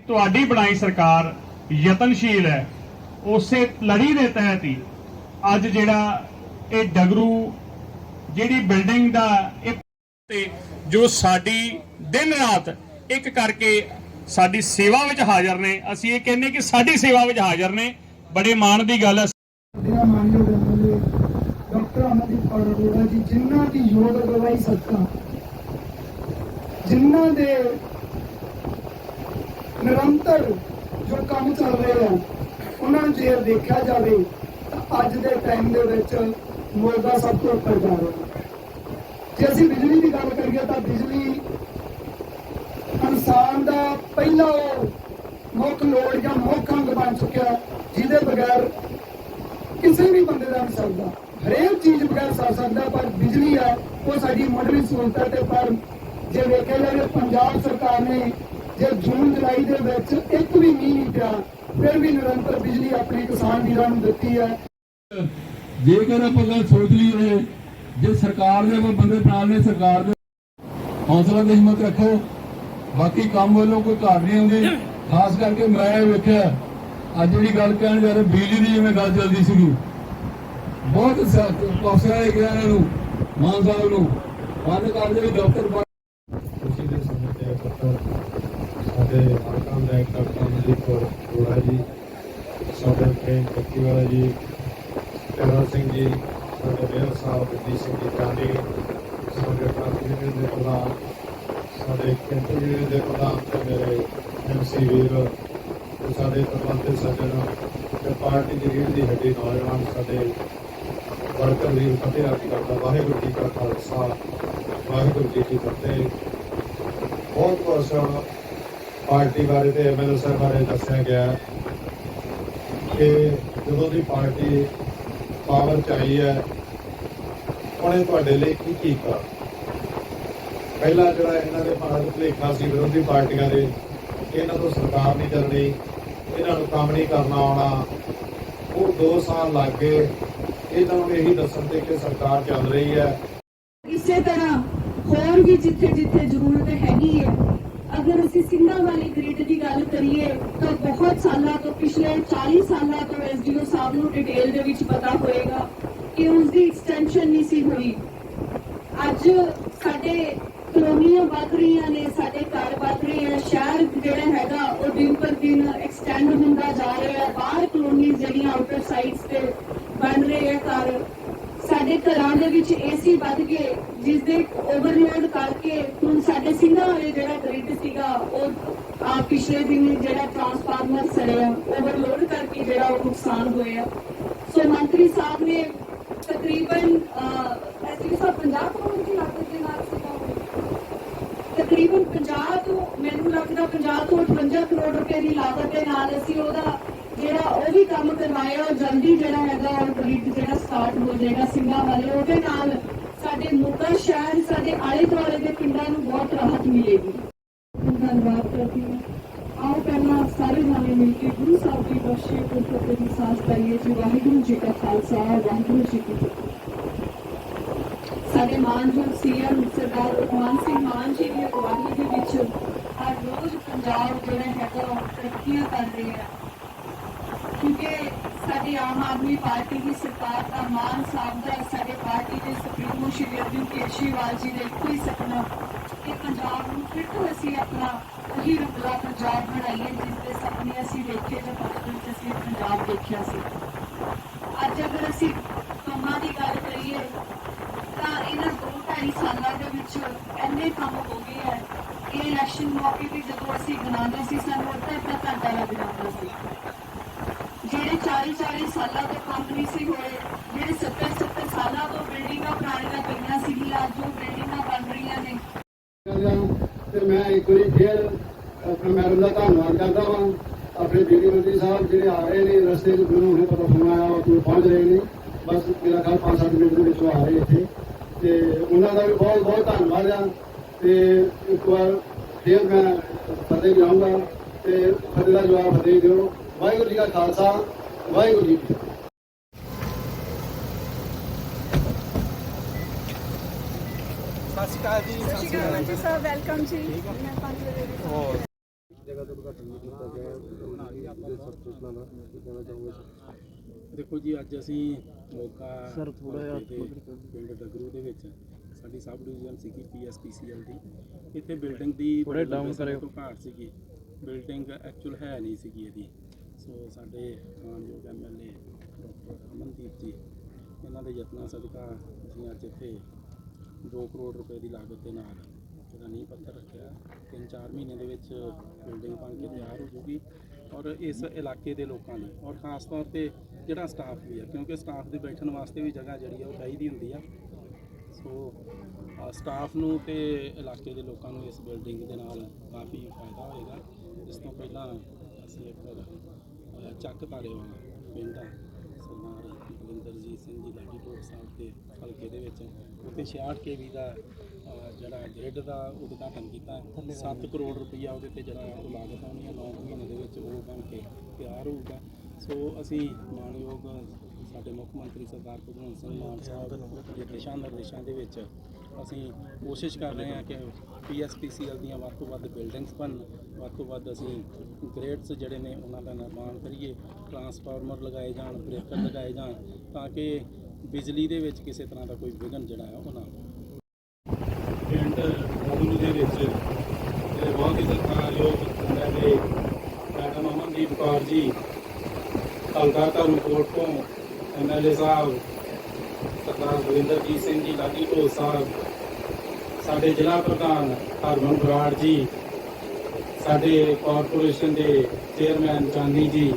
ਤੁਹਾਡੀ ਬਣਾਈ ਸਰਕਾਰ ਯਤਨਸ਼ੀਲ ਹੈ। ਉਸੇ ਲੜੀ ਦੇ ਤਹਿਤ ਹੀ ਅੱਜ ਜਿਹੜਾ ਇਹ ਡਗਰੂ, ਜਿਹੜੀ ਬਿਲਡਿੰਗ ਦਾ ਇਹ ਤੇ ਜੋ ਸਾਡੀ ਦਿਨ ਰਾਤ ਇੱਕ ਕਰਕੇ ਸਾਡੀ ਸੇਵਾ ਵਿੱਚ ਹਾਜ਼ਰ ਨੇ। ਅਸੀਂ ਇਹ ਕਹਿੰਦੇ ਕਿ ਸਾਡੀ ਸੇਵਾ ਵਿੱਚ ਹਾਜ਼ਰ ਨੇ। ਬੜੇ ਮਾਣ ਦੀ ਗੱਲ ਹੈ ਮੇਰਾ ਮਾਨਯੋਗ ਐਮਐਲਏ ਡਾਕਟਰ ਅਮਨਦੀਪ ਕੌਰ ਅਰੋੜਾ ਜੀ, ਜਿਨ੍ਹਾਂ ਦੀ ਯੋਗ ਅਗਵਾਈ ਸਦਕਾ, ਜਿਨ੍ਹਾਂ ਦੇ ਨਿਰੰਤਰ ਜੋ ਕੰਮ ਚੱਲ ਰਹੇ ਆ ਉਹਨਾਂ ਨੂੰ ਜੇ ਦੇਖਿਆ ਜਾਵੇ, ਤਾਂ ਅੱਜ ਦੇ ਟਾਈਮ ਦੇ ਵਿੱਚ ਮੁਰਦਾ ਸਭ ਤੋਂ ਉੱਪਰ ਜਾ ਰਿਹਾ ਜੇ ਅਸੀਂ ਬਿਜਲੀ ਦੀ ਗੱਲ ਕਰੀਏ, ਤਾਂ ਬਿਜਲੀ ਇਨਸਾਨ ਦਾ ਪਹਿਲਾ ਮੁੱਖ ਲੋੜ ਜਾਂ ਮੁੱਖ ਅੰਗ ਬਣ ਚੁੱਕਿਆ, ਜਿਹਦੇ ਬਗੈਰ ਕਿਸੇ ਵੀ ਬੰਦੇ ਦਾ ਨਹੀਂ ਸਰਦਾ। ਹਰੇਕ ਚੀਜ਼ ਬਗੈਰ ਸਰ ਸਕਦਾ, ਪਰ ਬਿਜਲੀ ਆ, ਉਹ ਸਾਡੀ ਮੁੱਢਲੀ ਸਹੂਲਤ ਤੇ, ਪਰ ਜੇ ਵੇਖਿਆ ਜਾਵੇ ਪੰਜਾਬ ਸਰਕਾਰ ਨੇ ਜੇ ਜੂਨ, ਜੁਲਾਈ ਦੇ ਵਿੱਚ ਇੱਕ ਵੀ ਮੀਂਹ ਨਹੀਂ ਪਿਆ, ਫਿਰ ਵੀ ਨਿਰੰਤਰ ਬਿਜਲੀ ਆਪਣੇ ਕਿਸਾਨ ਵੀਰਾਂ ਨੂੰ ਦਿੱਤੀ ਹੈ। ਜੇਕਰ ਆਪਾਂ ਗੱਲ ਸੋਚ ਲਈਏ ਜੇ ਸਰਕਾਰ ਦੇ ਕੋਈ ਬੰਦੇ ਨਾਲ ਨੇ ਸਰਕਾਰ ਦੇ, ਹੌਸਲਾ ਤੇ ਹਿੰਮਤ ਰੱਖੋ। ਬਾਕੀ ਕੰਮ ਵੱਲੋਂ ਕੋਈ ਘਾਟ ਨਹੀਂ ਹੁੰਦੀ ਖਾਸ ਕਰਕੇ ਮੈਂ ਵੇਖਿਆ, ਅੱਜ ਜਿਹੜੀ ਗੱਲ ਕਹਿਣ ਜਾ ਰਹੇ, ਬਿਜਲੀ ਦੀ ਜਿਵੇਂ ਗੱਲ ਚੱਲਦੀ ਸੀਗੀ। ਬਹੁਤ ਅਫਸਰਾਂ ਨੇ ਕਿਹਾ ਇਹਨਾਂ ਨੂੰ, ਮਾਨ ਸਾਹਿਬ ਨੂੰ, ਬੰਦ ਕਰ ਦੇ ਵੀ ਡਾਕਟਰ ਖੁਸ਼ੀ ਦੇ ਸਮੇਂ ਤੇ ਪੱਤਰ ਸਾਡੇ ਹਲਕਾ ਦਾ ਡਾਕਟਰ ਅਮਨਦੀਪ ਕੌਰ ਅਰੋੜਾ ਜੀ। ਸਾਡੇ ਪ੍ਰੇਮ ਕੱਤੀਵਾਲਾ ਜੀ ਟੇਰਾ ਸਿੰਘ ਜੀ, ਸਾਡੇ ਮੇਅਰ ਸਾਹਿਬ ਜੀ ਸਿੰਘ ਜੀ ਕਾਂਡੀ ਸਾਡੇ ਪ੍ਰਾਂਤੀ ਦੇ ਪ੍ਰਧਾਨ ਸਾਡੇ ਕੇਂਦਰ ਯੂਨੀਅਨ ਦੇ ਪ੍ਰਧਾਨ ਤੇ ਮੇਰੇ ਐਮਸੀ ਵੀਰ ਤੇ ਸਾਡੇ ਪ੍ਰਬੰਧਕ ਸੱਜਣ ਤੇ ਪਾਰਟੀ ਦੀ ਰੀੜ ਦੀ ਹੱਡੀ ਨੌਜਵਾਨ ਸਾਡੇ ਵਰਕਰ ਵੀਰ ਫਤਿਹ ਆਪ ਕਰਦਾ, ਵਾਹਿਗੁਰੂ ਜੀ ਕਾ ਖਾਲਸਾ, ਵਾਹਿਗੁਰੂ ਜੀ ਕੀ ਫਤਿਹ। ਬਹੁਤ ਕੁਝ ਪਾਰਟੀ ਬਾਰੇ ਤੇ ਐਮਐਲਏ ਸਾਹਿਬ ਬਾਰੇ ਦੱਸਿਆ ਗਿਆ ਕਿ ਜਦੋਂ ਦੀ ਪਾਰਟੀ ਪਾਵਰ ਚ ਆਈ ਹੈ, ਉਹਨੇ ਤੁਹਾਡੇ ਲਈ ਕੀ ਕੀਤਾ? ਪਹਿਲਾ ਜਿਹੜਾ ਇਹਨਾਂ ਦੇ ਮਨ ਭੁਲੇਖਾ ਸੀ, ਵਿਰੋਧੀ ਪਾਰਟੀਆਂ ਦੇ, ਇਹਨਾਂ ਤੋਂ ਸਰਕਾਰ ਨਹੀਂ ਚੱਲਣੀ, ਇਹਨਾਂ ਨੂੰ ਕੰਮ ਨਹੀਂ ਕਰਨਾ ਆਉਣਾ, ਉਹ 2 ਸਾਲ ਲੱਗ ਗਏ। ਇਹਨਾਂ ਨੂੰ ਇਹੀ ਦੱਸਣ ਤੇ ਕਿ ਸਰਕਾਰ ਚੱਲ ਰਹੀ ਹੈ। ਇਸੇ ਤਰ੍ਹਾਂ ਹੋਰ ਵੀ ਜਿੱਥੇ ਜਿੱਥੇ ਜ਼ਰੂਰਤ ਹੈਗੀ ਹੈ, ਅਗਰ ਅਸੀਂ ਸਿੰਘਾਂ ਵਾਲੀ ਗ੍ਰਿਡ ਦੀ ਗੱਲ ਕਰੀਏ, ਤਾਂ ਬਹੁਤ ਸਾਲਾਂ ਤੋਂ, ਪਿਛਲੇ 40 ਸਾਲਾਂ ਤੋਂ ਐਸਡੀਓ ਸਾਹਿਬ ਨੂੰ ਡਿਟੇਲ ਦੇ ਵਿੱਚ ਪਤਾ ਹੋਏਗਾ ਕਿ ਉਸ ਦੀ ਐਕਸਟੈਂਸ਼ਨ ਨਹੀਂ ਸੀ ਹੋਈ। ਅੱਜ ਸਾਡੇ ਕਲੋਨੀਆਂ ਵੱਧ ਰਹੀਆਂ ਨੇ, ਸਾਡੇ ਘਰ ਵੱਧ ਰਹੇ ਆ, ਸ਼ਹਿਰ ਜਿਹੜਾ ਹੈਗਾ, ਉਹ ਦਿਨ ਪਰ ਦਿਨ ਐਕਸਟੈਂਡ ਹੁੰਦਾ ਜਾ ਰਿਹਾ ਹੈ। ਬਾਹਰ ਕਲੋਨੀਆਂ ਜਿਹੜੀਆਂ ਆਊਟਰ ਸਾਈਡਸ ਤੇ ਬਣ ਰਹੇ ਆ ਘਰ, ਸਾਡੇ ਘਰਾਂ ਦੇ ਵਿੱਚ ਏਸੀ ਵੱਧ ਗਏ ਜਿਸ ਦੇ ਓਵਰਲੋਡ ਕਰਕੇ ਹੁਣ ਸਾਡੇ ਸਿੰਘਾਂ ਵਾਲੇ ਜਿਹੜਾ ਗ੍ਰਿਡ ਸੀਗਾ, ਉਹ ਆ ਪਿਛਲੇ ਦਿਨ ਜਿਹੜਾ ਟਰਾਂਸਫਾਰਮਰ ਸੜਿਆ ਓਵਰਲੋਡ ਕਰਕੇ ਜਿਹੜਾ ਉਹ ਨੁਕਸਾਨ ਹੋਇਆ ਸੋ ਮੰਤਰੀ ਸਾਹਿਬ ਨੇ ਤਕਰੀਬਨ ਐਸਟੀ ਸਾਹਿਬ 50 ਕਰੋੜ ਦੀ ਲਾਗਤ ਦੇ ਨਾਲ ਸੀਗਾ ਤਕਰੀਬਨ 50 ਤੋਂ, ਮੈਨੂੰ ਲੱਗਦਾ 50 ਤੋਂ 58 ਕਰੋੜ ਰੁਪਏ ਦੀ ਲਾਗਤ ਦੇ ਨਾਲ ਅਸੀਂ ਉਹਦਾ ਜਿਹੜਾ ਉਹ ਵੀ ਕੰਮ ਕਰਵਾਇਆ, ਉਹ ਜਲਦੀ ਜਿਹੜਾ ਹੈਗਾ ਔਰ ਗ੍ਰਿਡ ਜਿਹੜਾ ਸਟਾਰਟ ਹੋ ਜਾਏਗਾ ਸਿੰਘਾਂ ਵਾਲੇ, ਉਹਦੇ ਨਾਲ ਸਾਡੇ ਮੋਗਾ ਸ਼ਹਿਰ, ਸਾਡੇ ਆਲੇ ਦੁਆਲੇ ਦੇ ਪਿੰਡਾਂ ਨੂੰ ਬਹੁਤ ਰਾਹਤ ਮਿਲੇਗੀ। ਧੰਨਵਾਦ ਕਰਦੀ ਹਾਂ। ਆਓ ਪਹਿਲਾਂ ਸਾਰੇ ਜਾਣੇ ਮਿਲ ਕੇ ਗੁਰੂ ਸਾਹਿਬ ਦੀ ਬਖਸ਼ੀ ਗੁਰਪੁਰਬ ਦੀ ਸਾਥ ਪਾਈਏ, ਜੀ ਵਾਹਿਗੁਰੂ ਜੀ ਕਾ ਖਾਲਸਾ, ਵਾਹਿਗੁਰੂ ਜੀ ਕੀ ਫਤਿਹ ਸਾਡੇ ਮਾਨਯੋਗ ਸੀਐਮ ਸਰਦਾਰ ਭਗਵਾਨ ਸਿੰਘ ਮਾਨ ਜੀ ਦੀ ਅਗਵਾਈ ਦੇ ਵਿੱਚ ਹਰ ਰੋਜ਼ ਪੰਜਾਬ ਜਿਹੜਾ ਹੈਗਾ ਉਹ ਤਰੱਕੀਆਂ ਕਰ ਰਿਹਾ ਹੈ ਕਿਉਂਕਿ ਸਾਡੀ ਆਮ ਆਦਮੀ ਪਾਰਟੀ ਦੀ ਸਰਕਾਰ ਦਾ ਮਾਨ ਸਾਹਿਬ ਦਾ ਸਾਡੇ ਪਾਰਟੀ ਦੇ ਸੁਪਰੀਮੋ ਸ਼੍ਰੀ ਅਰਵਿੰਦ ਕੇਜਰੀਵਾਲ ਜੀ ਦਾ ਇੱਕੋ ਹੀ ਸੁਪਨਾ ਕਿ ਪੰਜਾਬ ਨੂੰ ਫਿਰ ਤੋਂ ਅਸੀਂ ਆਪਣਾ ਉਹੀ ਰੁਤਬਾ ਪੰਜਾਬ ਬਣਾਈਏ, ਜਿਸ ਦੇ ਸੁਪਨੇ ਅਸੀਂ ਵੇਖੇ ਜੋ ਬਚਪਨ ਵਿੱਚ ਅਸੀਂ ਪੰਜਾਬ ਦੇਖਿਆ ਸੀ। ਅੱਜ ਅਗਰ ਅਸੀਂ ਕੰਮਾਂ ਦੀ ਗੱਲ ਕਰੀਏ, ਤਾਂ ਇਹਨਾਂ ਦੋ ਢਾਈ ਸਾਲਾਂ ਦੇ ਵਿੱਚ ਇੰਨੇ ਕੰਮ ਹੋ ਗਏ ਹੈ ਇਹ ਇਲੈਕਸ਼ਨ ਮੌਕੇ ਵੀ ਜਦੋਂ ਅਸੀਂ ਗਣਾਉਂਦੇ ਸੀ, ਸਾਨੂੰ ਅੱਧਾ ਅੱਧਾ ਘੰਟਾ ਲੱਗ ਜਾਂਦਾ ਸੀ। ਜਿਹੜੇ 40 40 ਸਾਲਾਂ ਤੋਂ ਕੰਮ ਨਹੀਂ ਸੀ ਹੋਏ ਜਿਹੜੇ 70 70 ਸਾਲਾਂ ਤੋਂ ਬਿਲਡਿੰਗਾਂ ਪੁਰਾਣੀਆਂ ਪਈਆਂ ਸੀਗੀਆਂ ਅੱਜ ਉਹ ਬਿਲਡਿੰਗਾਂ ਬਣ ਰਹੀਆਂ ਨੇ ਤੇ ਮੈਂ ਆਪਣੇ ਮੈਡਮ ਦਾ ਧੰਨਵਾਦ ਕਰਦਾ ਹਾਂ ਆਪਣੇ ਬੀਬੀ ਮੰਤਰੀ ਸਾਹਿਬ ਜਿਹੜੇ ਆ ਰਹੇ ਨੇ, ਰਸਤੇ 'ਚ ਮੈਨੂੰ ਹੁਣੇ ਪਤਾ ਫੋਨ ਆਇਆ ਉਹ ਪਹੁੰਚ ਰਹੇ ਨੇ। ਬਸ ਮੇਰਾ ਖਿਆਲ 5-7 ਮਿੰਟ ਦੇ ਵਿੱਚ ਆ ਰਹੇ ਇੱਥੇ। ਤੇ ਉਹਨਾਂ ਦਾ ਵੀ ਬਹੁਤ ਬਹੁਤ ਧੰਨਵਾਦ ਆ। ਤੇ ਇੱਕ ਵਾਰ ਫਿਰ ਮੈਂ ਫਤਿਹ ਜਾਊਂਗਾ ਤੇ ਫਤਿਹ ਦਾ ਜਵਾਬ ਫਤਿਹ ਦਿਓ। ਵਾਹਿਗੁਰੂ ਜੀ ਕਾ ਖਾਲਸਾ, ਵਾਹਿਗੁਰੂ ਜੀ ਕੀ ਫਤਿਹ ਸਤਿ ਸ਼੍ਰੀ ਅਕਾਲ ਜੀ ਸਰ ਵੈਲਕਮ ਜੀ। ਮੈਂ ਪੰਜ ਵਜੇ ਦੀ ਦੇਖੋ ਜੀ ਅੱਜ ਅਸੀਂ ਮੌਕਾ ਸਰ ਥੋੜਾ ਜਿਹਾ ਪਿੰਡ ਡਗਰੂ ਦੇ ਵਿੱਚ ਸਾਡੀ ਸਬ ਡਿਵੀਜ਼ਨ ਸੀਗੀ ਪੀਐਸਪੀਸੀਐਲ ਦੀ। ਇੱਥੇ ਬਿਲਡਿੰਗ ਦੀ ਥੋੜੇ ਡਾਊਨ ਕਰਿਓ ਘਾਟ ਸੀਗੀ। ਬਿਲਡਿੰਗ ਐਕਚੁਅਲ ਹੈ ਨਹੀਂ ਸੀਗੀ ਇਹਦੀ। ਸੋ ਸਾਡੇ ਮਾਨਯੋਗ ਐਮਐਲਏ ਡਾਕਟਰ ਅਮਨਦੀਪ ਜੀ ਇਹਨਾਂ ਦੇ ਯਤਨਾਂ ਸਦਕਾ ਅਸੀਂ ਅੱਜ ਇੱਥੇ 2 ਕਰੋੜ ਰੁਪਏ ਦੀ ਲਾਗਤ ਦੇ ਨਾਲ ਜਿਹੜਾ ਨੀਂਹ ਪੱਥਰ ਰੱਖਿਆ ਤਿੰਨ ਚਾਰ ਮਹੀਨੇ ਦੇ ਵਿੱਚ ਬਿਲਡਿੰਗ ਬਣ ਕੇ ਤਿਆਰ ਹੋ ਜੂਗੀ ਔਰ ਇਸ ਇਲਾਕੇ ਦੇ ਲੋਕਾਂ ਲਈ ਔਰ ਖਾਸ ਤੌਰ ਤੇ ਜਿਹੜਾ ਸਟਾਫ ਵੀ ਹੈ ਕਿਉਂਕਿ ਸਟਾਫ ਦੇ ਬੈਠਣ ਵਾਸਤੇ ਵੀ ਜਗ੍ਹਾ ਜਿਹੜੀ ਆ ਉਹ ਚਾਹੀਦੀ ਹੁੰਦੀ ਆ। ਸੋ ਸਟਾਫ ਨੂੰ ਤੇ ਇਲਾਕੇ ਦੇ ਲੋਕਾਂ ਨੂੰ ਇਸ ਬਿਲਡਿੰਗ ਦੇ ਨਾਲ ਕਾਫੀ ਫਾਇਦਾ ਹੋਏਗਾ। ਇਸ ਤੋਂ ਪਹਿਲਾਂ ਅਸੀਂ ਇੱਕ ਅ, ਚੱਕ ਧਾਰੇਵਾਲ ਪਿੰਡ ਆ ਸਰਦਾਰ ਬਲਿੰਦਰਜੀਤ ਸਿੰਘ ਜੀ ਲਾਡੀ ਢੋਲ ਸਾਹਿਬ ਦੇ ਹਲਕੇ ਦੇ ਵਿੱਚ ਉੱਥੇ 66 ਕੇਵੀ ਦਾ ਜਿਹੜਾ ਗ੍ਰਿਡ ਦਾ ਉਦਘਾਟਨ ਕੀਤਾ। 7 ਕਰੋੜ ਰੁਪਈਆ ਉਹਦੇ ਤੇ ਜਿਹੜਾ ਉਹ ਲਾਗਤ ਆਉਣੀ ਹੈ 9 ਮਹੀਨੇ ਦੇ ਵਿੱਚ ਉਹ ਬਣ ਕੇ ਤਿਆਰ ਹੋਊਗਾ। ਸੋ ਅਸੀਂ ਮਾਨਯੋਗ ਸਾਡੇ ਮੁੱਖ ਮੰਤਰੀ ਸਰਦਾਰ ਭਗਵੰਤ ਸਿੰਘ ਮਾਨ ਸਾਹਿਬ ਦੇ ਦਿਸ਼ਾ ਨਿਰਦੇਸ਼ਾਂ ਦੇ ਵਿੱਚ ਅਸੀਂ ਕੋਸ਼ਿਸ਼ ਕਰ ਰਹੇ ਹਾਂ ਕਿ ਪੀਐਸਪੀਸੀਐਲ ਦੀਆਂ ਵੱਧ ਤੋਂ ਵੱਧ ਬਿਲਡਿੰਗਸ ਬਣਨ, ਵੱਧ ਤੋਂ ਵੱਧ ਅਸੀਂ ਗ੍ਰੇਡਸ ਜਿਹੜੇ ਨੇ ਉਹਨਾਂ ਦਾ ਨਿਰਮਾਣ ਕਰੀਏ, ਟਰਾਂਸਫਾਰਮਰ ਲਗਾਏ ਜਾਣ, ਬ੍ਰੇਕਰ ਲਗਾਏ ਜਾਣ ਤਾਂ ਕਿ ਬਿਜਲੀ ਦੇ ਵਿੱਚ ਕਿਸੇ ਤਰ੍ਹਾਂ ਦਾ ਕੋਈ ਵਿਘਨ ਜਿਹੜਾ ਹੈ ਉਹ ਨਾ ਆਵੇ ਪਿੰਡ ਬੋਲੂ ਦੇ ਵਿੱਚ ਜਿਹੜੇ ਬਹੁਤ ਹੀ ਸਤਿਕਾਰਯੋਗ ਸਾਡੇ ਮੈਡਮ ਅਮਨਦੀਪ ਕੌਰ ਜੀ ਹਲਕਾ ਧਰਮਕੋਟ ਤੋਂ ਐਮਐਲਏ ਸਾਹਿਬ ਸਰਦਾਰ ਗੁਰਿੰਦਰਜੀਤ ਸਿੰਘ ਜੀ ਲਾਡੀ ਢੋਲ ਸਾਹਿਬ ਸਾਡੇ ਜ਼ਿਲ੍ਹਾ ਪ੍ਰਧਾਨ ਹਰਮਨ ਬਰਾੜ ਜੀ, ਸਾਡੇ ਕਾਰਪੋਰੇਸ਼ਨ ਦੇ chairman Chandi ji,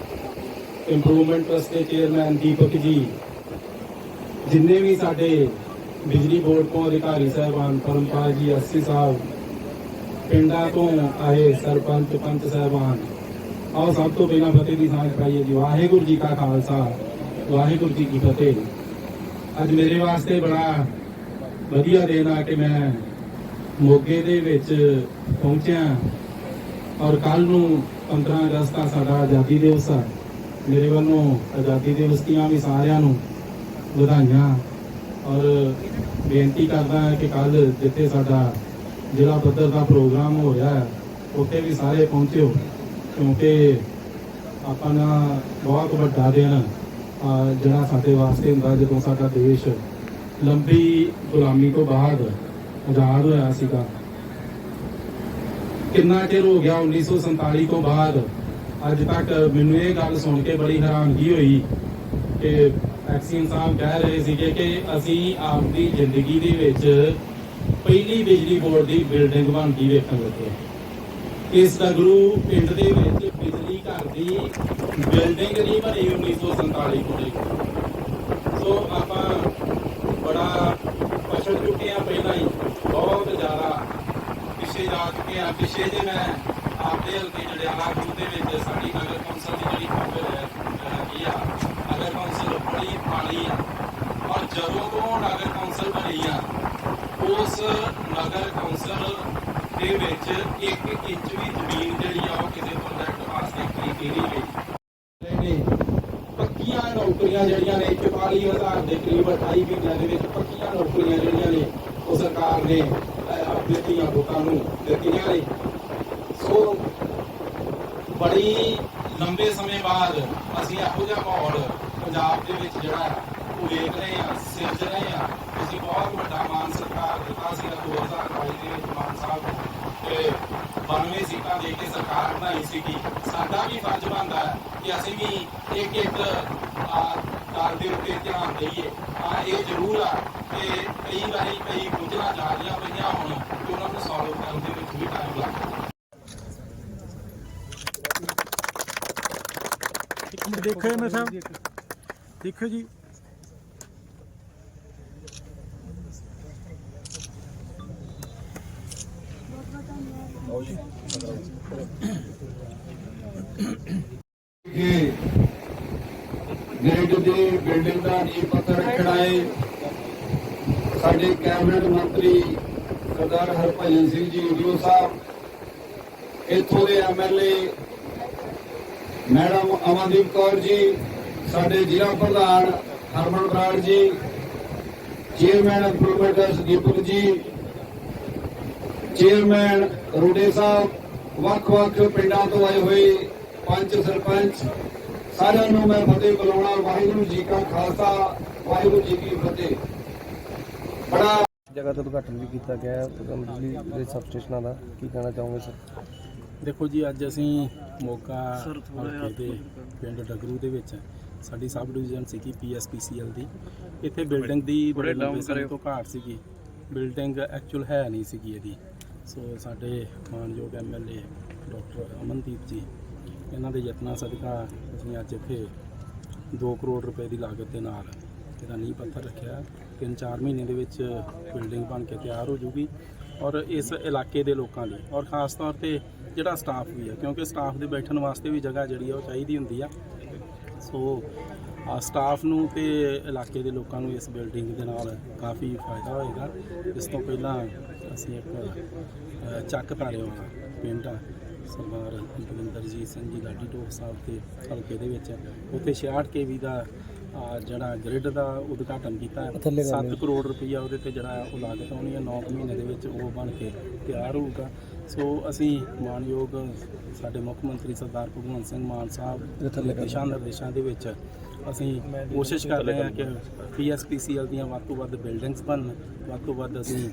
improvement trust ਦੇ ਚੇਅਰਮੈਨ ਦੀਪਕ ਜੀ, ਜਿੰਨੇ ਵੀ ਸਾਡੇ ਬਿਜਲੀ ਬੋਰਡ ਤੋਂ ਅਧਿਕਾਰੀ ਸਾਹਿਬਾਨ ਪਰਮਪਾਲ ਜੀ ਅੱਸੀ ਸਾਹਿਬ, ਪਿੰਡਾਂ ਤੋਂ ਆਏ ਸਰਪੰਚ, ਪੰਚ ਸਾਹਿਬਾਨ, ਆਓ ਸਭ ਤੋਂ ਪਹਿਲਾਂ ਫਤਿਹ ਦੀ ਸਾਂਝ ਪਾਈਏ ਜੀ। ਵਾਹਿਗੁਰੂ ਜੀ ਕਾ ਖਾਲਸਾ, ਵਾਹਿਗੁਰੂ ਜੀ ਕੀ ਫਤਿਹ। ਅੱਜ ਮੇਰੇ ਵਾਸਤੇ ਬੜਾ ਵਧੀਆ ਦਿਨ ਆ ਕਿ ਮੈਂ ਮੋਗੇ ਦੇ ਵਿੱਚ ਪਹੁੰਚਿਆ। ਔਰ ਕੱਲ ਨੂੰ 15 ਅਗਸਤ ਆ ਸਾਡਾ ਆਜ਼ਾਦੀ ਦਿਵਸ ਆ। ਮੇਰੇ ਵੱਲੋਂ ਆਜ਼ਾਦੀ ਦਿਵਸ ਦੀਆਂ ਵੀ ਸਾਰਿਆਂ ਨੂੰ ਵਧਾਈਆਂ। ਔਰ ਬੇਨਤੀ ਕਰਦਾ ਹਾਂ ਕਿ ਕੱਲ ਜਿੱਥੇ ਸਾਡਾ ਜ਼ਿਲ੍ਹਾ ਪੱਧਰ ਦਾ ਪ੍ਰੋਗਰਾਮ ਹੋਇਆ ਉੱਥੇ ਵੀ ਸਾਰੇ ਪਹੁੰਚਿਓ। ਕਿਉਂਕਿ ਆਪਾਂ ਦਾ ਬਹੁਤ ਵੱਡਾ ਦਿਨ ਜਿਹੜਾ ਸਾਡੇ ਵਾਸਤੇ ਹੁੰਦਾ ਜਦੋਂ ਸਾਡਾ ਦੇਸ਼ ਲੰਬੀ ਗੁਲਾਮੀ ਤੋਂ ਬਾਅਦ ਆਜ਼ਾਦ ਹੋਇਆ ਸੀਗਾ। ਕਿੰਨਾ ਚਿਰ ਹੋ ਗਿਆ 1947 ਤੋਂ ਬਾਅਦ? ਅੱਜ ਤੱਕ ਮੈਨੂੰ ਇਹ ਗੱਲ ਸੁਣ ਕੇ ਬੜੀ ਹੈਰਾਨਗੀ ਹੋਈ ਕਿ ਐਕਸੀਅਨ ਸਾਹਿਬ ਕਹਿ ਰਹੇ ਸੀਗੇ ਕਿ ਅਸੀਂ ਆਪਣੀ ਜ਼ਿੰਦਗੀ ਦੇ ਵਿੱਚ ਪਹਿਲੀ ਬਿਜਲੀ ਬੋਰਡ ਦੀ ਬਿਲਡਿੰਗ ਬਣਦੀ ਵੇਖਣ ਲੱਗੇ। ਇਸ ਨਗਰੂ ਪਿੰਡ ਦੇ ਵਿੱਚ ਦੀ ਬਿਲਡਿੰਗ ਨਹੀਂ ਬਣੀ 1947 ਤੋਂ ਲੈ ਕੇ। ਸੋ ਆਪਾਂ ਬੜਾ ਪਛੜ ਚੁੱਕੇ ਆ ਪਹਿਲਾਂ ਹੀ। ਬਹੁਤ ਜ਼ਿਆਦਾ ਪਿੱਛੇ ਜਾ ਚੁੱਕੇ ਆ। ਪਿੱਛੇ ਜੇ ਮੈਂ ਆਪਦੇ ਹਲਕੇ ਜੜਿਆਲਾ ਖੂਹ ਦੇ ਵਿੱਚ ਸਾਡੀ ਨਗਰ ਕੌਂਸਲ ਦੀ ਜਿਹੜੀ ਖਬਰ ਕੀ ਆ, ਨਗਰ ਕੌਂਸਲ ਬੜੀ ਮਾੜੀ ਆ। ਔਰ ਜਦੋਂ ਤੋਂ ਨਗਰ ਕੌਂਸਲ ਬਣੀ ਆ, ਉਸ ਨਗਰ ਕੌਂਸਲ ਦੇ ਵਿੱਚ ਇੱਕ ਇੰਚ ਵੀ ਜ਼ਮੀਨ ਜਿਹੜੀ ਆ ਉਹ ਕਿਸੇ ਪ੍ਰੋਜੈਕਟ ਵਾਸਤੇ ਗਈ ਨੇ ਪੱਕੀਆਂ ਨੌਕਰੀਆਂ ਜਿਹੜੀਆਂ ਨੇ 44000 ਦੇ ਕਰੀਬ 28 ਮਹੀਨਿਆਂ ਦੇ ਵਿੱਚ ਪੱਕੀਆਂ ਨੌਕਰੀਆਂ ਜਿਹੜੀਆਂ ਨੇ, ਉਹ ਸਰਕਾਰ ਨੇ ਦਿੱਤੀਆਂ ਲੋਕਾਂ ਨੂੰ, ਦਿੱਤੀਆਂ ਨੇ। ਸੋ, ਬੜੀ ਲੰਬੇ ਸਮੇਂ ਬਾਅਦ ਅਸੀਂ ਇਹੋ ਜਿਹਾ ਮਾਹੌਲ ਪੰਜਾਬ ਦੇ ਵਿੱਚ ਜਿਹੜਾ ਹੈ ਉਹ ਵੇਖ ਰਹੇ ਹਾਂ, ਸਿਰਜ ਰਹੇ ਹਾਂ। ਅਸੀਂ ਬਹੁਤ ਵੱਡਾ ਮਾਨ ਸਰਕਾਰ ਦਿੱਤਾ ਸੀ 2022 ਦੇ ਵਿੱਚ। 92 ਸੀਟਾਂ ਦੇ ਕੇ ਸਰਕਾਰ ਬਣਾਈ ਸੀਗੀ। ਸਾਡਾ ਵੀ ਫਰਜ਼ ਬਣਦਾ ਹੈ ਕਿ ਅਸੀਂ ਵੀ ਇੱਕ ਇੱਕ ਕਾਰ ਦੇ ਉੱਤੇ ਧਿਆਨ ਦਈਏ। ਆ ਇਹ ਜ਼ਰੂਰ ਆ ਕਿ ਕਈ ਵਾਰੀ ਕਈ ਗੁੰਝਲਾਂ ਜਾ ਰਹੀਆਂ ਪਈਆਂ ਹੋਣ ਕਿ ਉਹਨਾਂ ਨੂੰ ਸੋਲਵ ਕਰਨ ਦੇ ਵਿੱਚ ਵੀ ਟਾਈਮ ਲੱਗਦਾ ਦੇਖੋ ਐਮਐਲ ਸਾਹਿਬ ਦੇਖੋ ਜੀ ਗ੍ਰਿਡ ਦੀ ਬਿਲਡਿੰਗ ਦਾ ਨੀਂਹ ਪੱਥਰ ਰੱਖਣਾ ਹੈ ਸਾਡੇ ਕੈਬਨਿਟ ਮੰਤਰੀ ਸਰਦਾਰ ਹਰਭਜਨ ਸਿੰਘ ਜੀ ਡੀਓ ਸਾਹਿਬ, ਇੱਥੋਂ ਦੇ ਐਮਐਲਏ ਮੈਡਮ ਅਮਨਦੀਪ ਕੌਰ ਜੀ, ਸਾਡੇ ਜ਼ਿਲ੍ਹਾ ਪ੍ਰਧਾਨ ਹਰਮਨ ਬਰਾੜ ਜੀ, ਚੇਅਰਮੈਨ ਇੰਪਰੂਵਮੈਂਟਸ ਦੀਪਕ ਜੀ ਚੇਅਰਮੈਨ ਰੋਡੇ ਸਾਹਿਬ ਵੱਖ-ਵੱਖ ਪਿੰਡਾਂ ਤੋਂ ਆਏ ਹੋਏ ਪੰਚ ਸਰਪੰਚ ਸਾਰਿਆਂ ਨੂੰ ਮੈਂ ਫਤਿਹ ਬੁਲਾਉਣਾ ਵਾਹਿਗੁਰੂ ਜੀ ਕਾ ਖਾਲਸਾ ਵਾਹਿਗੁਰੂ ਜੀ ਕੀ ਫਤਿਹ। ਬੜਾ ਜਗ੍ਹਾ ਤੇ ਉਦਘਾਟਨ ਵੀ ਕੀਤਾ ਗਿਆ ਹੈ ਬਿਜਲੀ ਦੇ ਸਬ ਸਟੇਸ਼ਨਾਂ ਦਾ। ਕੀ ਕਹਿਣਾ ਚਾਹੋਗੇ ਸਰ? ਦੇਖੋ ਜੀ ਅੱਜ ਅਸੀਂ ਮੋਗਾ ਹਲਕੇ ਦੇ ਪਿੰਡ ਡਗਰੂ ਦੇ ਵਿੱਚ ਸਾਡੀ ਸਬ ਡਿਵੀਜ਼ਨ ਸੀਗੀ ਪੀਐਸਪੀਸੀਐਲ ਦੀ। ਇੱਥੇ ਬਿਲਡਿੰਗ ਦੀ ਬੜੇ ਲੰਬੇ ਸਮੇਂ ਤੋਂ ਘਾਟ ਸੀਗੀ। ਬਿਲਡਿੰਗ ਐਕਚੁਅਲ ਹੈ ਨਹੀਂ ਸੀਗੀ ਇਹਦੀ। ਸੋ ਸਾਡੇ ਮਾਨਯੋਗ ਐਮਐਲਏ ਡਾਕਟਰ ਅਮਨਦੀਪ ਜੀ, ਇਹਨਾਂ ਦੇ ਯਤਨਾਂ ਸਦਕਾ ਅਸੀਂ ਅੱਜ ਇੱਥੇ 2 ਕਰੋੜ ਰੁਪਏ ਦੀ ਲਾਗਤ ਦੇ ਨਾਲ ਇਹਦਾ ਨੀਂਹ ਪੱਥਰ ਰੱਖਿਆ। 3-4 ਮਹੀਨੇ ਦੇ ਵਿੱਚ ਬਿਲਡਿੰਗ ਬਣ ਕੇ ਤਿਆਰ ਹੋ ਜੂਗੀ ਔਰ ਇਸ ਇਲਾਕੇ ਦੇ ਲੋਕਾਂ ਲਈ ਔਰ ਖਾਸ ਤੌਰ ਤੇ ਜਿਹੜਾ ਸਟਾਫ ਵੀ ਹੈ, ਕਿਉਂਕਿ ਸਟਾਫ ਦੇ ਬੈਠਣ ਵਾਸਤੇ ਵੀ ਜਗ੍ਹਾ ਜਿਹੜੀ ਆ ਉਹ ਚਾਹੀਦੀ ਹੁੰਦੀ ਆ। ਸੋ ਸਟਾਫ ਨੂੰ ਤੇ ਇਲਾਕੇ ਦੇ ਲੋਕਾਂ ਨੂੰ ਇਸ ਬਿਲਡਿੰਗ ਦੇ ਨਾਲ ਕਾਫੀ ਫਾਇਦਾ ਹੋਏਗਾ। ਇਸ ਤੋਂ ਪਹਿਲਾਂ ਅਸੀਂ ਇੱਕ ਅ, ਚੱਕ ਧਾਰਿਆ ਪਿੰਡ ਆ ਸਰਦਾਰ ਬਲਵਿੰਦਰਜੀਤ ਸਿੰਘ ਜੀ ਲਾਡੀ ਟੋਪ ਸਾਹਿਬ ਦੇ ਹਲਕੇ ਦੇ ਵਿੱਚ। ਉੱਥੇ 66 ਕੇਵੀ ਦਾ ਅ, ਜਿਹੜਾ ਗ੍ਰਿਡ ਦਾ ਉਦਘਾਟਨ ਕੀਤਾ ਥੱਲੇ ਕਰ 7 ਕਰੋੜ ਰੁਪਈਆ ਉਹਦੇ ਤੇ ਜਿਹੜਾ ਉਹ ਲਾਗਤ ਆਉਣੀ ਹੈ। 9 ਮਹੀਨੇ ਦੇ ਵਿੱਚ ਉਹ ਬਣ ਕੇ ਤਿਆਰ ਹੋਊਗਾ। ਸੋ ਅਸੀਂ ਮਾਨਯੋਗ ਸਾਡੇ ਮੁੱਖ ਮੰਤਰੀ ਸਰਦਾਰ ਭਗਵੰਤ ਸਿੰਘ ਮਾਨ ਸਾਹਿਬ ਦੇ ਦਿਸ਼ਾ ਨਿਰਦੇਸ਼ਾਂ ਦੇ ਵਿੱਚ ਅਸੀਂ ਕੋਸ਼ਿਸ਼ ਕਰ ਰਹੇ ਹਾਂ ਕਿ ਪੀਐਸਪੀਸੀਐਲ ਦੀਆਂ ਵੱਧ ਤੋਂ ਵੱਧ ਬਿਲਡਿੰਗਸ ਬਣਨ। ਵੱਧ ਤੋਂ ਵੱਧ ਅਸੀਂ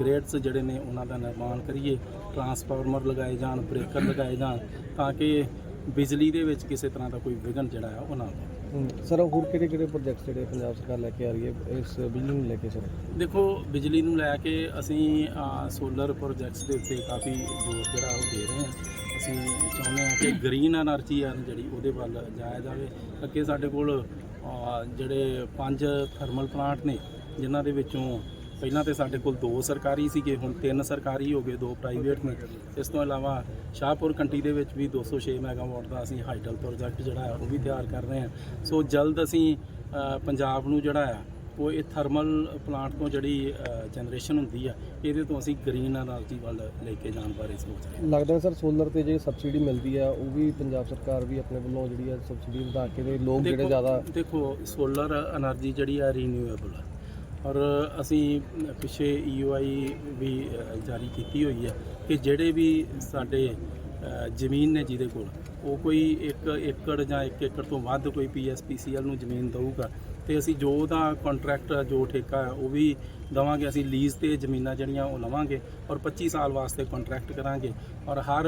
ਗ੍ਰੇਡਸ ਜਿਹੜੇ ਨੇ ਉਹਨਾਂ ਦਾ ਨਿਰਮਾਣ ਕਰੀਏ ਟਰਾਂਸਫਾਰਮਰ ਲਗਾਏ ਜਾਣ ਬ੍ਰੇਕਰ ਲਗਾਏ ਜਾਣ ਤਾਂ ਕਿ ਬਿਜਲੀ ਦੇ ਵਿੱਚ ਕਿਸੇ ਤਰ੍ਹਾਂ ਦਾ ਕੋਈ ਵਿਘਨ ਜਿਹੜਾ ਆ ਉਹ ਨਾ ਹੋਵੇ। ਸਰ ਹੋਰ ਕਿਹੜੇ ਕਿਹੜੇ ਪ੍ਰੋਜੈਕਟ ਜਿਹੜੇ ਪੰਜਾਬ ਸਰਕਾਰ ਲੈ ਕੇ ਆ ਰਹੀ ਹੈ ਇਸ ਬਿਜਲੀ ਨੂੰ ਲੈ ਕੇ ਸਰ? ਦੇਖੋ ਬਿਜਲੀ ਨੂੰ ਲੈ ਕੇ ਅਸੀਂ ਸੋਲਰ ਪ੍ਰੋਜੈਕਟਸ ਦੇ ਉੱਤੇ ਕਾਫੀ ਜ਼ੋਰ ਜਿਹੜਾ ਉਹ ਦੇ ਰਹੇ ਹਾਂ। ਅਸੀਂ ਚਾਹੁੰਦੇ ਹਾਂ ਕਿ ਗ੍ਰੀਨ એનર્ਜੀ ਆ ਜਿਹੜੀ ਉਹਦੇ ਵੱਲ ਜਾਇਆ ਜਾਵੇ। ਅੱਗੇ ਸਾਡੇ ਕੋਲ ਜਿਹੜੇ ਪੰਜ ਥਰਮਲ ਪਲਾਂਟ ਨੇ ਜਿਨ੍ਹਾਂ ਦੇ ਵਿੱਚੋਂ ਪਹਿਲਾਂ ਤੇ ਸਾਡੇ ਕੋਲ ਦੋ ਸਰਕਾਰੀ ਸੀਗੇ ਹੁਣ ਤਿੰਨ ਸਰਕਾਰੀ ਹੋ ਗਏ ਦੋ ਪ੍ਰਾਈਵੇਟ ਨੇ। ਇਸ ਤੋਂ ਇਲਾਵਾ ਸ਼ਾਹਪੁਰ ਕੰਟੀ ਦੇ ਵਿੱਚ ਵੀ 206 ਮੈਗਾਵਾਟ ਦਾ ਅਸੀਂ ਹਾਈਡਲ ਪ੍ਰੋਜੈਕਟ ਜਿਹੜਾ ਹੈ ਉਹ ਵੀ ਤਿਆਰ ਕਰ ਰਹੇ ਹਾਂ। ਸੋ ਜਲਦ ਅਸੀਂ ਪੰਜਾਬ ਨੂੰ ਜਿਹੜਾ ਆ ਉਹ ਇਹ ਥਰਮਲ ਪਲਾਂਟ ਤੋਂ ਜਿਹੜੀ ਜਨਰੇਸ਼ਨ ਹੁੰਦੀ ਆ ਇਹਦੇ ਤੋਂ ਅਸੀਂ ਗ੍ਰੀਨ ਐਨਰਜੀ ਵੱਲ ਲੈ ਕੇ ਜਾਣ ਬਾਰੇ ਸੋਚ ਰਹੇ ਹਾਂ। ਲੱਗਦਾ ਸਰ ਸੋਲਰ ਤੇ ਜਿਹੜੀ ਸਬਸਿਡੀ ਮਿਲਦੀ ਆ ਉਹ ਵੀ ਪੰਜਾਬ ਸਰਕਾਰ ਵੀ ਆਪਣੇ ਵੱਲੋਂ ਜਿਹੜੀ ਆ ਸਬਸਿਡੀ ਵਧਾ ਕੇ ਦੇ ਲੋਕ ਜਿਹੜੇ ਜ਼ਿਆਦਾ ਦੇਖੋ ਸੋਲਰ ਐਨਰਜੀ ਜਿਹੜੀ ਆ ਰੀਨਿਊਏਬਲ ਆ। ਔਰ ਅਸੀਂ ਪਿੱਛੇ EOI ਵੀ ਜਾਰੀ ਕੀਤੀ ਹੋਈ ਹੈ ਕਿ ਜਿਹੜੇ ਵੀ ਸਾਡੇ ਜ਼ਮੀਨ ਨੇ ਜਿਹਦੇ ਕੋਲ, ਉਹ ਕੋਈ 1 ਏਕੜ ਜਾਂ 1 ਏਕੜ ਤੋਂ ਵੱਧ ਕੋਈ PSPCL ਨੂੰ ਜ਼ਮੀਨ ਦਊਗਾ ਤੇ ਅਸੀਂ ਜੋ ਉਹਦਾ ਕੰਟਰੈਕਟ ਜੋ ਠੇਕਾ ਹੈ ਉਹ ਵੀ ਦਵਾਂਗੇ, ਅਸੀਂ ਲੀਜ਼ ਤੇ ਜ਼ਮੀਨਾਂ ਜਿਹੜੀਆਂ ਉਹ ਲਵਾਂਗੇ ਔਰ 25 ਸਾਲ ਵਾਸਤੇ ਕੰਟਰੈਕਟ ਕਰਾਂਗੇ ਔਰ ਹਰ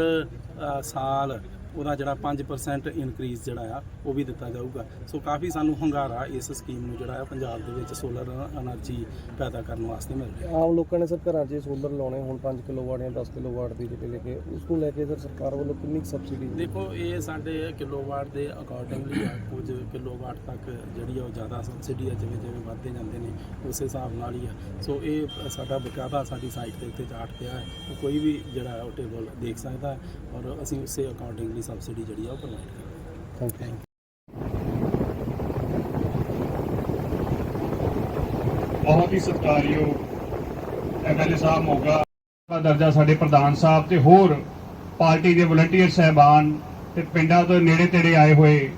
ਸਾਲ ਉਹਦਾ ਜਿਹੜਾ 5% ਇਨਕਰੀਜ਼ ਜਿਹੜਾ ਆ ਉਹ ਵੀ ਦਿੱਤਾ ਜਾਊਗਾ। ਸੋ ਕਾਫੀ ਸਾਨੂੰ ਹੰਗਾਰਾ ਇਸ ਸਕੀਮ ਨੂੰ ਜਿਹੜਾ ਆ ਪੰਜਾਬ ਦੇ ਵਿੱਚ ਸੋਲਰ એનર્ਜੀ ਪੈਦਾ ਕਰਨ ਵਾਸਤੇ ਮਿਲ ਰਿਹਾ। ਆਮ ਲੋਕਾਂ ਨੇ ਸਰ ਘਰਾਂ 'ਚ ਸੋਲਰ ਲਾਉਣੇ ਹੁਣ 5 ਕਿਲੋਵਾਟ ਜਾਂ 10 ਕਿਲੋਵਾਟ ਦੀ ਜਿਹੜੇ ਲੈ ਕੇ ਉਸ ਨੂੰ ਲੈ ਕੇ ਸਰ ਸਰਕਾਰ ਵੱਲੋਂ ਕਿੰਨੀ ਸਬਸਿਡੀ ਦੇਖੋ ਇਹ ਸਾਡੇ ਕਿਲੋਵਾਟ ਦੇ ਅਕੋਰਡਿੰਗਲੀ ਆ ਕੁਝ ਕਿਲੋਵਾਟ ਤੱਕ ਜਿਹੜੀ ਆ ਉਹ ਜ਼ਿਆਦਾ ਸਬਸਿਡੀ ਆ ਜਿਵੇਂ ਜਿਵੇਂ ਵਧਦੇ ਜਾਂਦੇ ਨੇ ਉਸ ਹਿਸਾਬ ਨਾਲ ਹੀ ਆ। ਸੋ ਇਹ ਸਾਡਾ ਬਕਾਇਦਾ ਸਾਡੀ ਸਾਈਟ ਦੇ ਉੱਤੇ ਚਾਰਟ ਪਿਆ ਹੈ। ਕੋਈ ਵੀ ਜਿਹੜਾ ਉਹ ਟੇਬਲ ਦੇਖ ਸਕਦਾ ਔਰ ਅਸੀਂ ਉਸੇ ਅਕੋਰਡਿੰਗਲੀ ਸਬਸਿਡੀ ਜਿਹੜੀ ਆ ਉਹ ਪ੍ਰੋਵਾਈਡ ਕਰਾਂਗੇ ਥੈਂਕ ਯੂ ਬਹੁਤ ਹੀ ਸਤਿਕਾਰਯੋਗ ਐਮਐਲਏ ਸਾਹਿਬ ਮੋਗਾ ਦਾ ਦਰਜਾ ਸਾਡੇ ਪ੍ਰਧਾਨ ਸਾਹਿਬ ਤੇ ਹੋਰ ਪਾਰਟੀ ਦੇ ਵਲੰਟੀਅਰ ਸਹਿਬਾਨ ਤੇ ਪਿੰਡਾਂ ਤੋਂ ਨੇੜੇ ਤੇੜੇ ਆਏ ਹੋਏ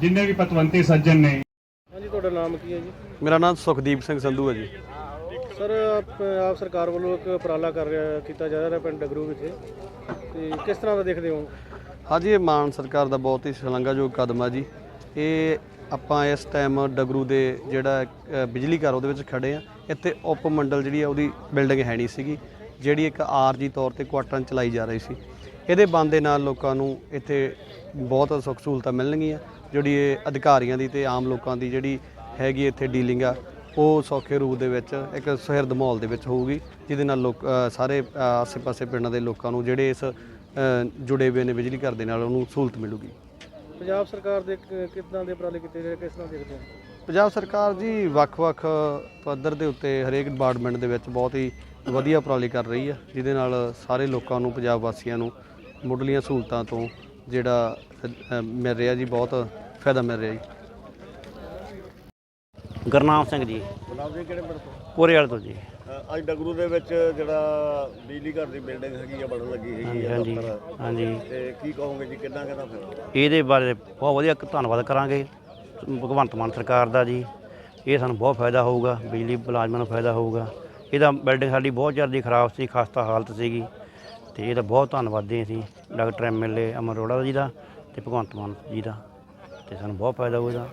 ਜਿੰਨੇ ਵੀ ਪਤਵੰਤੇ ਸੱਜਣ ਨੇ। ਹਾਂਜੀ ਤੁਹਾਡਾ ਨਾਮ ਕੀ ਹੈ ਜੀ? ਮੇਰਾ ਨਾਮ ਸੁਖਦੀਪ ਸਿੰਘ ਸੰਧੂ ਹੈ ਜੀ। ਸਰ ਆਪ ਆਪ ਸਰਕਾਰ ਵੱਲੋਂ ਇੱਕ ਉਪਰਾਲਾ ਕਰ ਰਿਹਾ ਕੀਤਾ ਜਾ ਰਿਹਾ ਪਿੰਡ ਡਗਰੂ ਵਿਖੇ। ਤੇ ਕਿਸ ਤਰ੍ਹਾਂ ਦਾ ਦੇਖਦੇ ਹੋ? ਹਾਂਜੀ, ਇਹ ਮਾਨ ਸਰਕਾਰ ਦਾ ਬਹੁਤ ਹੀ ਸ਼ਲਾਘਾਯੋਗ ਕਦਮ ਆ ਜੀ। ਇਹ ਆਪਾਂ ਇਸ ਟਾਈਮ ਡਗਰੂ ਦੇ ਜਿਹੜਾ ਬਿਜਲੀ ਘਰ ਉਹਦੇ ਵਿੱਚ ਖੜੇ ਆ। ਇੱਥੇ ਉਪ ਮੰਡਲ ਜਿਹੜੀ ਆ, ਉਹਦੀ ਬਿਲਡਿੰਗ ਹੈ ਨਹੀਂ ਸੀਗੀ, ਜਿਹੜੀ ਇੱਕ ਆਰਜੀ ਤੌਰ ਤੇ ਕੁਆਟਰਾਂ ਚਲਾਈ ਜਾ ਰਹੀ ਸੀ। ਇਹਦੇ ਬੰਦ ਦੇ ਨਾਲ ਲੋਕਾਂ ਨੂੰ ਇੱਥੇ ਬਹੁਤ ਸੁੱਖ ਸਹੂਲਤਾਂ ਮਿਲਣਗੀਆਂ। ਜਿਹੜੀ ਇਹ ਅਧਿਕਾਰੀਆਂ ਦੀ ਤੇ ਆਮ ਲੋਕਾਂ ਦੀ ਜਿਹੜੀ ਹੈਗੀ ਇੱਥੇ ਡੀਲਿੰਗ ਆ, ਉਹ ਸੌਖੇ ਰੂਪ ਦੇ ਵਿੱਚ, ਇੱਕ ਸੁਹਿਰਦ ਮਾਹੌਲ ਦੇ ਵਿੱਚ ਹੋਊਗੀ, ਜਿਹਦੇ ਨਾਲ ਲੋਕ ਸਾਰੇ ਆਸੇ-ਪਾਸੇ ਪਿੰਡਾਂ ਦੇ ਲੋਕਾਂ ਨੂੰ ਜਿਹੜੇ ਇਸ ਜੁੜੇ ਹੋਏ ਨੇ ਬਿਜਲੀ ਘਰ ਦੇ ਨਾਲ ਉਹਨੂੰ ਸਹੂਲਤ ਮਿਲੂਗੀ। ਪੰਜਾਬ ਸਰਕਾਰ ਦੇ ਕਿਦਾਂ ਦੇ ਉਪਰਾਲੇ ਕੀਤੇ ਜਾ ਰਹੇ ਕਿਸ ਤਰ੍ਹਾਂ ਦੇਖਦੇ ਹੋ? ਪੰਜਾਬ ਸਰਕਾਰ ਜੀ ਵੱਖ-ਵੱਖ ਪੱਧਰ ਦੇ ਉੱਤੇ ਹਰੇਕ ਡਿਪਾਰਟਮੈਂਟ ਦੇ ਵਿੱਚ ਬਹੁਤ ਹੀ ਵਧੀਆ ਉਪਰਾਲੇ ਕਰ ਰਹੀ ਹੈ ਜਿਹਦੇ ਨਾਲ ਸਾਰੇ ਲੋਕਾਂ ਨੂੰ ਪੰਜਾਬ ਵਾਸੀਆਂ ਨੂੰ ਮੁੱਢਲੀਆਂ ਸਹੂਲਤਾਂ ਤੋਂ ਜਿਹੜਾ ਅ, ਮਿਲ ਰਿਹਾ ਜੀ ਬਹੁਤ ਫਾਇਦਾ ਮਿਲ ਰਿਹਾ ਜੀ। ਗੁਰਨਾਮ ਸਿੰਘ ਜੀ। ਗੁਲਾਬ ਜੀ ਕਿਹੜੇ ਪਿੰਡ ਤੋਂ? ਕੋਰੇ ਵਾਲੇ ਤੋਂ ਜੀ। ਅੱਜ ਡਗਰੂ ਦੇ ਵਿੱਚ ਜਿਹੜਾ ਬਿਜਲੀ ਘਰ ਦੀ ਬਿਲਡਿੰਗ ਹੈਗੀ ਆ ਬਣਨ ਲੱਗੀ ਹੈਗੀ ਆ ਹਾਂਜੀ ਦਫ਼ਤਰ। ਹਾਂਜੀ। ਤੇ ਕੀ ਕਹੋਗੇ ਜੀ ਕਿੰਨਾ ਕਿੰਨਾ ਫਿਰ ਇਹਦੇ ਬਾਰੇ ਬਹੁਤ ਵਧੀਆ ਧੰਨਵਾਦ ਕਰਾਂਗੇ। ਭਗਵੰਤ ਮਾਨ ਸਰਕਾਰ ਦਾ ਜੀ। ਇਹ ਸਾਨੂੰ ਬਹੁਤ ਫਾਇਦਾ ਹੋਊਗਾ ਬਿਜਲੀ ਮੁਲਾਜ਼ਮਾਂ ਨੂੰ ਫਾਇਦਾ ਹੋਊਗਾ। ਇਹਦਾ ਬਿਲਡਿੰਗ ਸਾਡੀ ਬਹੁਤ ਜ਼ਿਆਦਾ ਖਰਾਬ ਸੀ ਖਸਤਾ ਹਾਲਤ ਸੀਗੀ। ਤੇ ਇਹਦਾ ਬਹੁਤ ਧੰਨਵਾਦੀ ਅਸੀਂ ਡਾਕਟਰ ਐਮਐਲਏ ਅਮਰ ਅਰੋੜਾ ਜੀ ਦਾ ਤੇ ਭਗਵੰਤ ਮਾਨ ਜੀ ਦਾ। ਤੇ ਸਾਨੂੰ ਬਹੁਤ ਫਾਇਦਾ ਹੋਊਗਾ।